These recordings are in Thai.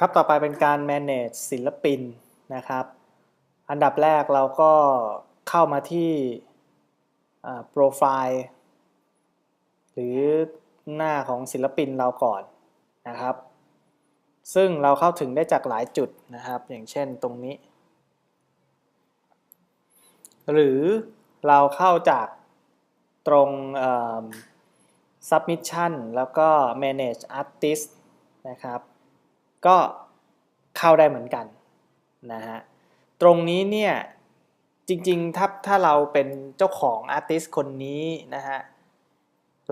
ครับต่อไปเป็นการ manage ศิลปินนะครับ อันดับแรกเราก็เข้ามาที่โปรไฟล์หรือหน้าของศิลปินเราก่อนนะครับ ซึ่งเราเข้าถึงได้จากหลายจุดนะครับ อย่างเช่นตรงนี้ หรือเราเข้าจากตรง submission แล้วก็ manage artist นะครับ ก็เข้าได้เหมือนกันนะฮะตรงนี้เนี่ยจริงๆถ้าถ้าเราเป็นเจ้าของอาร์ติสคนนี้นะฮะ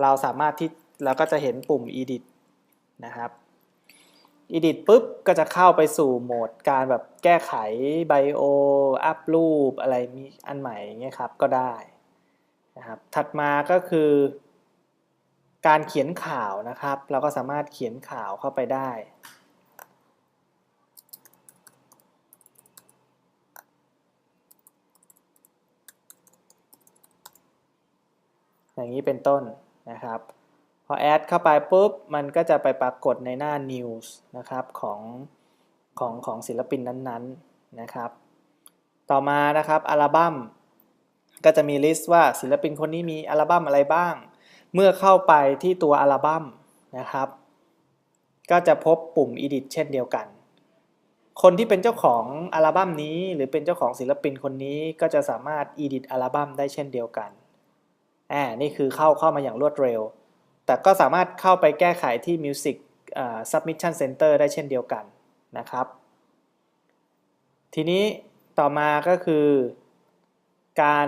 เราสามารถที่เราก็จะเห็นปุ่ม edit นะครับ edit ปุ๊บก็จะเข้าไปสู่โหมดการแบบแก้ไขไบโออัพรูปอะไรมีอันใหม่เงี้ยครับก็ได้นะครับถัดมาก็คือการเขียนข่าวนะครับ เราก็สามารถเขียนข่าวเข้าไปได้ อย่างนี้เป็นต้นนะครับ พอแอดเข้าไปปุ๊บ มันก็จะไปปรากฏในหน้า News นะครับของของของศิลปินนั้นๆนะครับ ต่อมานะครับอัลบั้มก็จะมีลิสต์ว่าศิลปินคนนี้มีอัลบั้มอะไรบ้าง เมื่อเข้าไปที่ตัวอัลบั้มนะครับ ก็จะพบปุ่ม edit เช่นเดียวกัน คนที่เป็นเจ้าของอัลบั้มนี้ หรือเป็นเจ้าของศิลปินคนนี้ก็จะสามารถ edit อัลบั้มได้เช่นเดียวกัน อ่านี่คือเข้าเข้ามาอย่างรวดเร็ว แต่ก็สามารถเข้าไปแก้ไขที่ Music Submission Center ได้เช่นเดียวกันนะครับ ทีนี้ต่อมาก็คือการ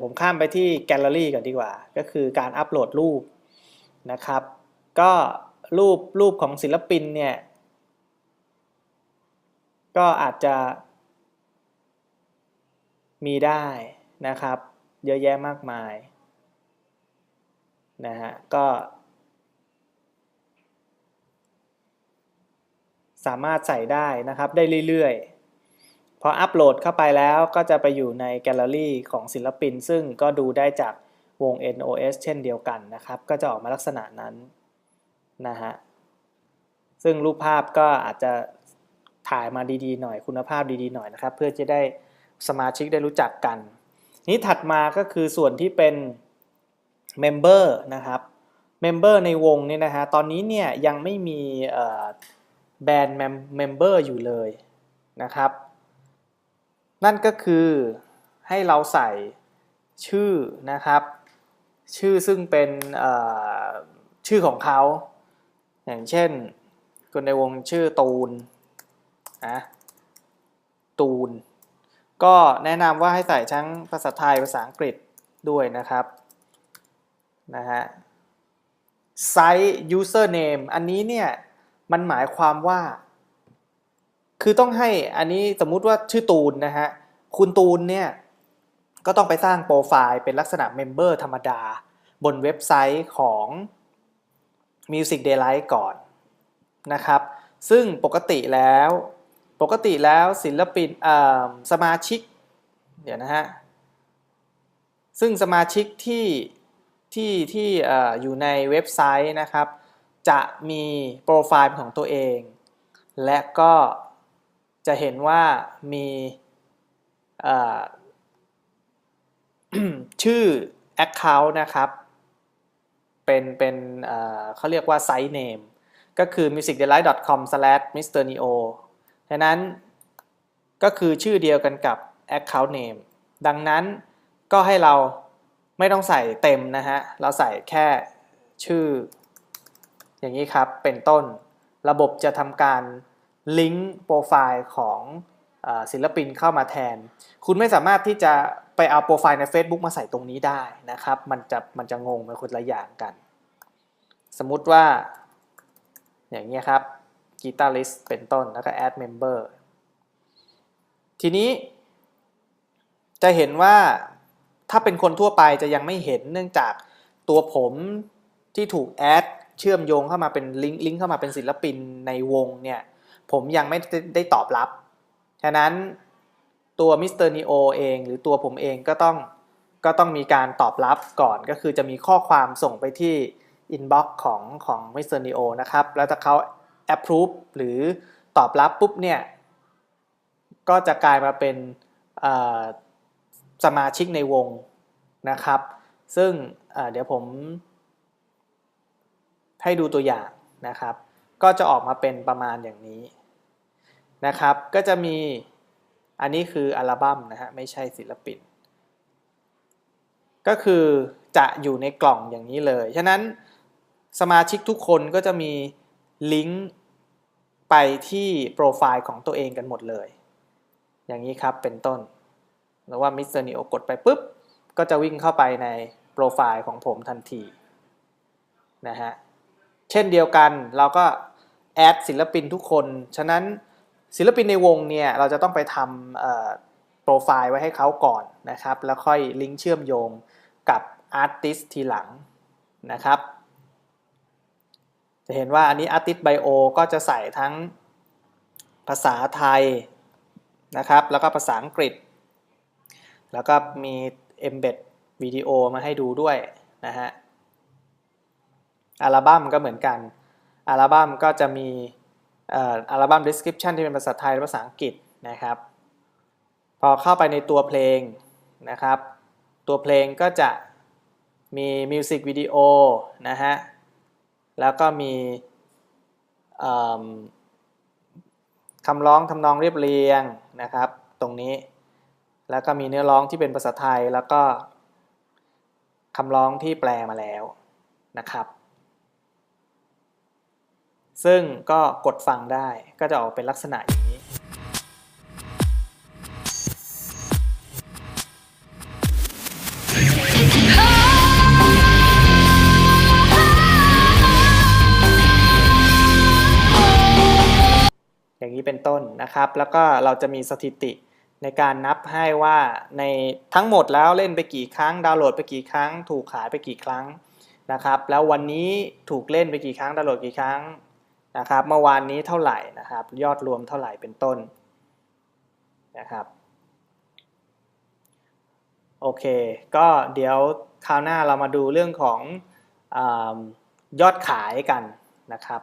ผมข้ามไปที่แกลเลอรี่ก่อนดีกว่า ก็คือการอัปโหลดรูปนะครับ ก็รูปรูปของศิลปินเนี่ย ก็อาจจะมีได้ นะครับ เยอะแยะมากมายนะฮะก็ สามารถใส่ได้นะครับได้เรื่อยๆ พออัปโหลดเข้าไปแล้วก็จะไปอยู่ในแกลเลอรี่ของศิลปิน ซึ่งก็ดูได้จากวง NOS เช่นเดียวกันนะครับ ก็จะออกมาลักษณะนั้นนะฮะซึ่งรูปภาพก็อาจจะถ่ายมาดีๆหน่อยคุณภาพดีๆหน่อยนะครับ เพื่อจะได้สมาชิกได้รู้จักกัน นี้ถัดมาก็คือส่วนที่เป็นเมมเบอร์นะครับเมมเบอร์ในวงนี่นะฮะตอนนี้เนี่ยยังไม่มีแบรนด์เมมเบอร์อยู่เลยนะครับ นั่นก็คือให้เราใส่ชื่อนะครับ ชื่อซึ่งเป็นชื่อของเขา อย่างเช่นคนในวงชื่อตูนนะตูน ก็แนะนำว่าให้ใส่ทั้งภาษาไทยภาษาอังกฤษด้วยนะครับนะฮะไซต์ username อันนี้เนี่ยมันหมายความว่า คือต้องให้อันนี้สมมุติว่าชื่อตูนนะฮะคุณตูนเนี่ยก็ต้องไปสร้างโปรไฟล์เป็นลักษณะเมมเบอร์ธรรมดา บนเว็บไซต์ของ Music Daylight ก่อนนะครับ ซึ่งปกติแล้ว ปกติแล้วศิลปินสมาชิกเดี๋ยวนะฮะซึ่งสมาชิกที่ที่ที่อยู่ในเว็บไซต์นะครับ จะมีโปรไฟล์ของตัวเอง และก็จะเห็นว่ามีชื่อ Account นะครับ เป็นเป็นเขาเรียกว่า Site Name ก็คือ musicdelight.com/mrneo ดังนั้นก็คือชื่อเดียวกันกับ Account Name ดังนั้นก็ให้เราไม่ต้องใส่เต็มนะฮะ เราใส่แค่ชื่อ อย่างนี้ครับ เป็นต้น ระบบจะทำการลิงก์โปรไฟล์ของศิลปินเข้ามาแทน คุณไม่สามารถที่จะไปเอาโปรไฟล์ใน Facebook มาใส่ตรงนี้ได้นะครับ มันจะมันจะงงเป็นคนละอย่างกัน สมมุติว่า อย่างนี้ครับ กีตาริสเป็นต้นแล้วก็ add member ทีนี้ จะเห็นว่าถ้าเป็นคนทั่วไปจะยังไม่เห็นเนื่องจากตัวผมที่ถูกแอดเชื่อมโยงเข้ามาเป็นลิงก์ลิงก์เข้ามาเป็นศิลปินในวงเนี่ย ผมยังไม่ได้ตอบรับ ฉะนั้นตัวมิสเตอร์นีโอเองหรือตัวผมเองก็ต้องก็ต้องมีการตอบรับก่อนก็คือจะมีข้อความส่งไปที่ inbox ของของ Mr. Neo นะครับ แล้วถ้าเขา approve หรือตอบรับปุ๊บเนี่ย ก็จะกลายมาเป็นสมาชิกในวงนะครับ ซึ่งเดี๋ยวผม ให้ดูตัวอย่างนะครับ ก็จะออกมาเป็นประมาณอย่างนี้นะครับ ก็จะมีอันนี้คืออัลบั้มนะฮะไม่ใช่ศิลปิน ก็คือจะอยู่ในกล่องอย่างนี้เลย ฉะนั้นสมาชิกทุกคนก็จะมี ลิงก์ไปที่โปรไฟล์ของตัวเองกันหมดเลย อย่างนี้ครับเป็นต้นหรือว่ามิสเตอร์นิโอกดไปปุ๊บ ก็จะวิ่งเข้าไปในโปรไฟล์ของผมทันทีนะฮะเช่นเดียวกันเราก็แอดศิลปินทุกคน ฉะนั้นศิลปินในวงเนี่ยเราจะต้องไปทำโปรไฟล์ไว้ให้เขาก่อนนะครับ แล้วค่อยลิงก์เชื่อมโยงกับอาร์ติสทีหลังนะครับ จะเห็นว่าอันนี้ Artist Bio ก็จะใส่ทั้งภาษาไทยนะครับ แล้วก็ภาษาอังกฤษ แล้วก็มี embed วิดีโอมาให้ดูด้วยนะฮะ อัลบั้มก็เหมือนกัน อัลบั้มก็จะมีอัลบั้ม description ที่เป็นภาษาไทยและภาษาอังกฤษนะครับ พอเข้าไปในตัวเพลงนะครับ ตัวเพลงก็จะมีมิวสิกวิดีโอนะฮะ แล้วก็มีคำร้องทำนองเรียบเรียงนะครับ ตรงนี้ แล้วก็มีเนื้อร้องที่เป็นภาษาไทย แล้วก็คำร้องที่แปลมาแล้วนะครับ ซึ่งก็กดฟังได้ก็จะออกเป็นลักษณะ นี้เป็นต้นนะครับ แล้วก็เราจะมีสถิติในการนับให้ว่าในทั้งหมดแล้วเล่นไปกี่ครั้ง ดาวน์โหลดไปกี่ครั้ง ถูกขายไปกี่ครั้งนะครับ แล้ววันนี้ถูกเล่นไปกี่ครั้งดาวน์โหลดกี่ครั้งนะครับ เมื่อวานนี้เท่าไหร่นะครับ ยอดรวมเท่าไหร่เป็นต้นนะครับโอเค ก็เดี๋ยวคราวหน้าเรามาดูเรื่องของอยอดขายกันนะครับ